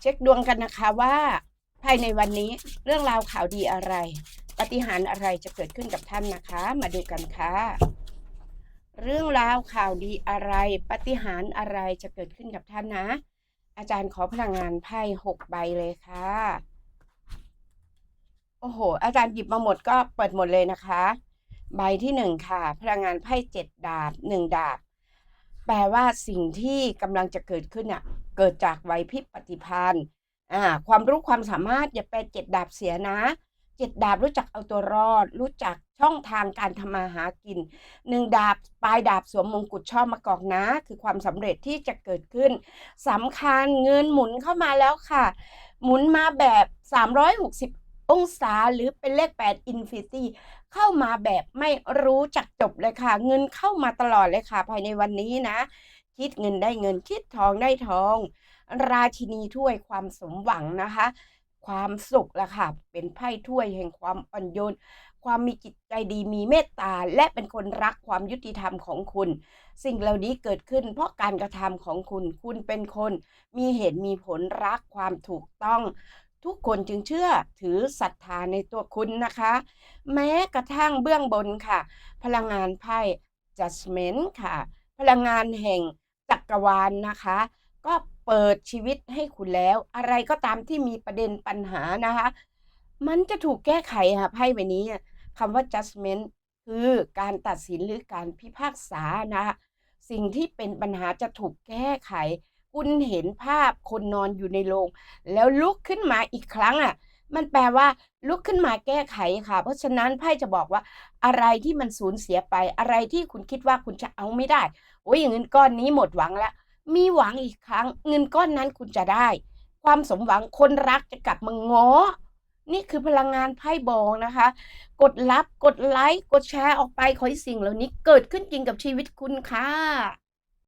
เช็คดวงกันนะคะว่าภายในวันนี้เรื่องราวข่าวดีอะไร ปฏิหารอะไรจะเกิดขึ้นกับท่านนะคะ มาดูกันค่ะ เรื่องราวข่าวดีอะไร ปฏิหารอะไรจะเกิดขึ้นกับท่านนะ อาจารย์ขอพลังงานไพ่หกใบเลยค่ะ โอ้โห อาจารย์หยิบมาหมดก็เปิดหมดเลยนะคะ ใบที่หนึ่งค่ะ พลังงานไพ่เจ็ดดาบหนึ่งดาบ แปลว่าสิ่งที่กำลังจะเกิดขึ้นอะเกิดจากไหวพริบปฏิภาณอ่าความรู้ความสามารถอย่าไปเจ็ดดาบเสียนะเจ็ดดาบรู้จักเอาตัวรอด รู้จักช่องทางการทำมาหากินหนึ่งดาบปลายดาบสวมมงกุฎช่อมะกอกนะ คือความสำเร็จที่จะเกิดขึ้นสำคัญเงินหมุนเข้ามาแล้วค่ะ หมุนมาแบบ 360 องศาหรือเป็นเลข 8 Infinity เข้ามาแบบไม่รู้จักจบเลยค่ะ เงินเข้ามาตลอดเลยค่ะ ภายในวันนี้นะ คิดเงินได้เงินคิดทองได้ทอง ราชินีถ้วยความสมหวังนะคะ ความสุขละค่ะ เป็นไพ่ถ้วยแห่งความอ่อนโยนความมีจิตใจดีมีเมตตา และเป็นคนรักความยุติธรรมของคุณ สิ่งเหล่านี้เกิดขึ้นเพราะการกระทำของคุณ คุณเป็นคน มีเหตุมีผลรักความถูกต้อง ทุกคนจึงเชื่อถือศรัทธาในตัวคุณนะคะ แม้กระทั่งเบื้องบนค่ะ พลังงานไพ่ judgment ค่ะ พลังงานแห่งจักรวาลนะคะ ก็เปิดชีวิตให้คุณแล้ว อะไรก็ตามที่มีประเด็นปัญหานะคะ มันจะถูกแก้ไขค่ะไพ่ใบนี้คำว่า judgment คือการตัดสินหรือการพิพากษานะคะสิ่งที่เป็นปัญหาจะถูกแก้ไข คุณเห็นภาพคนนอนอยู่ในโรงแล้วลุกขึ้นมาอีกครั้งอะ มันแปลว่าลุกขึ้นมาแก้ไขค่ะ เพราะฉะนั้นไพ่จะบอกว่าอะไรที่มันสูญเสียไปอะไรที่คุณคิดว่าคุณจะเอาไม่ได้โอ้ยเงินก้อนนี้หมดหวังแล้ว มีหวังอีกครั้ง เงินก้อนนั้นคุณจะได้ ความสมหวังคนรักจะกลับมาง้อนี่คือพลังงานไพ่บอกนะคะ กดรับ กดไลค์ กดแชร์ออกไปขอให้สิ่งเหล่านี้เกิดขึ้นจริงกับชีวิตคุณค่ะ